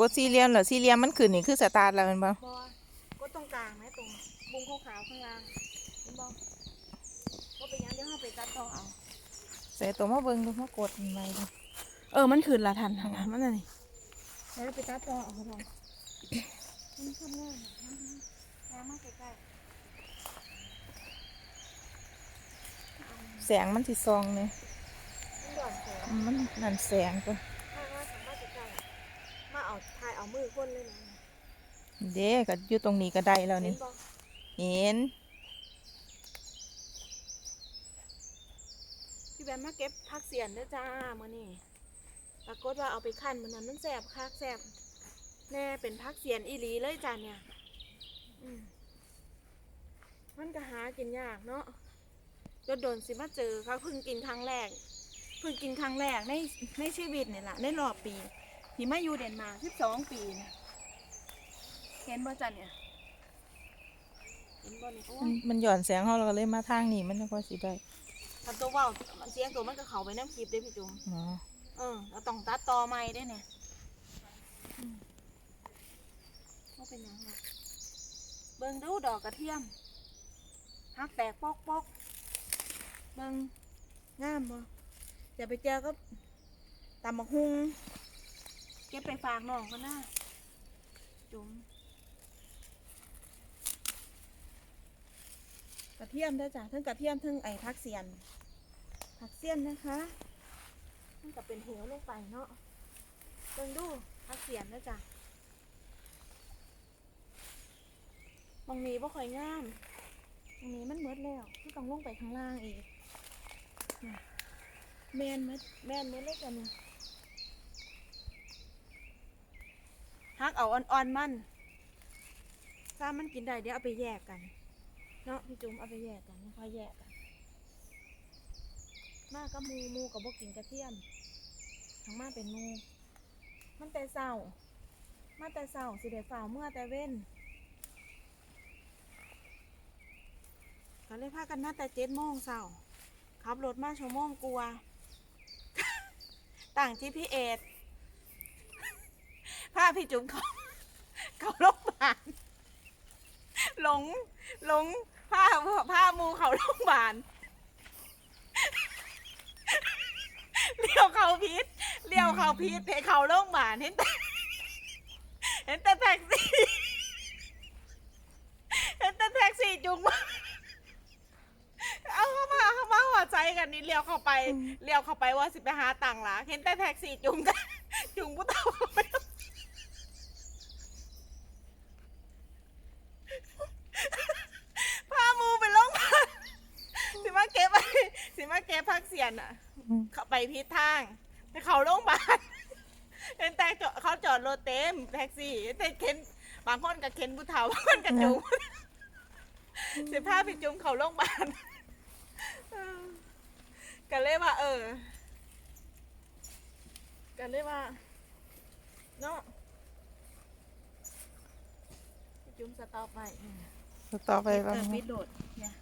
กดสี่เหลี่ยมเหรอสี่เหลี่ยมมันขึ้นนี่คือสตาร์ทแล้วแมันบ่บอก็ตรงกลางไหมตรงบุงขาวๆข้างล่างเห็นบอก็เป็นหยังเดี๋ยวเราไปตัดต่อเอาใส่ตัวมาเบิ่งดูมากดมันไว้ดูเออ มันขืนละทันทันทันมันอะไรแล้วไปตัดต่อเอาเขาบอกมันทำง่ายนะน้ำมากใกล้แสงมันสิซองเนี่ยๆมันหย่อนแขนมันนั่นแสงตัว ถ้าว่าสามารถใกล้ๆมา เอาถ่ายเอามือคนเลยนะเด้ก็อยู่ตรงนี้ก็ได้แล้วเห็นี่นบอเห็น พี่แบมมาเก็บผักเสียนเด้อจ้ามื่อนี้ปรากฏว่าเอาไปคั่นมันนั้นมันแสบคักแสบแน่เป็นผักเสียนอีหลีเลยจ้าเนี่ยอืมมันก็หากินยากเนาะก็โดนๆสิมาเจอเขาเพิ่งกินครั้งแรก เพิ่งกินครั้งแรกในในชีวิตเนี่ยแหละในรอบปี ที่มาอยู่เดนมาร์กสิบสองปีเนี่ยเห็นบ่จ้ะเนี่ยเห็นบ่เนี่ยโอ้มันยมันหย่อนแสงเขาเราก็เลยมาทางนี้มันก็สิได้ทำตัวเว่ามันเสียงตัวมันก็เข้าไปน้ำคลิปเด้พี่จุ๋มอ๋อเออเราต้องตัดต่อใหม่ได้เนี่ยอืมว่าเป็นหยังหรอกเบิ่งดูดอกกระเทียมหักแตกปอกปอกเบิ่งงามบ่อย่าไปเจอก็ตำบักฮุง เก็บไปฝากน้องกันนะจุ๋มกระเทียมได้จ้ะทั้งกระเทียมทั้งไอ้ทักเซียนทักเซียนนะคะมันก็เป็นเหวลงไปเนาะเบิ่งดูพักเสียนนะจ๊ะบางนี้บ่ค่อยงามบางนี้มันเบิดแล้วมันต้องลงไปข้างล่างอีกแมนเมดแมนเมดเล็กกันเนี่ย ฮักเอาอ่อนๆมันถ้ามันกินได้เดี๋ยวเอาไปแยกกัน เนาะพี่จุ๋มเอาไปแยกกันไม่ค่อยแยกกัน มากกับมูมูกับบ่กินกระเทียมทั้งมาเป็นมู มันแต่เศร้า มาแต่เศร้าสิเดี๋ยวฝ่าเมื่อแต่เว้นก็เลยพากันมาแต่เจ็ดโมงเศร้าขับรถมาชั่วโมงกลัว ต่างที่พี่เอด พาพี่จุ๋มเขาเขาโรงพยาบาลหลงหลงพาพาหมูเขาโรงพยาบาลเลี้ยวเขาพิษเลี้ยวเขาพิษเพเขาโรงพยาบาลเห็นแต่เห็นแต่แท็กซี่เห็นแต่แท็กซี่จุงมาเอาเข้ามาเข้ามาหัวใจกันนี่เลี้ยวเข้าไปเลี้ยวเข้าไปว่าสิไปหาตังค์ละเห็นแต่แท็กซี่จุงกันจุงผู้เฒ่าเข้าไปพาหมูไปโรงพยาบาลสิมาเก็บไปสิมาเก็บพักเสี ยนอะ อืม เขาไปพิษทางไปเขาโรงพยาบาลเห็นแต่จอดเขาจอดรถเต็มแท็กซี่แต่เข็นบางคนกับเข็นผู้เฒ่าบางคนกับจุงสิพาไปจุงเขาโรงพยาบาลเออกันเลยว่า เออกันเลยว่าเนาะพี่จุ้มสต็อปไปต่อไปเอว่าอปิดโหลดเนี่ย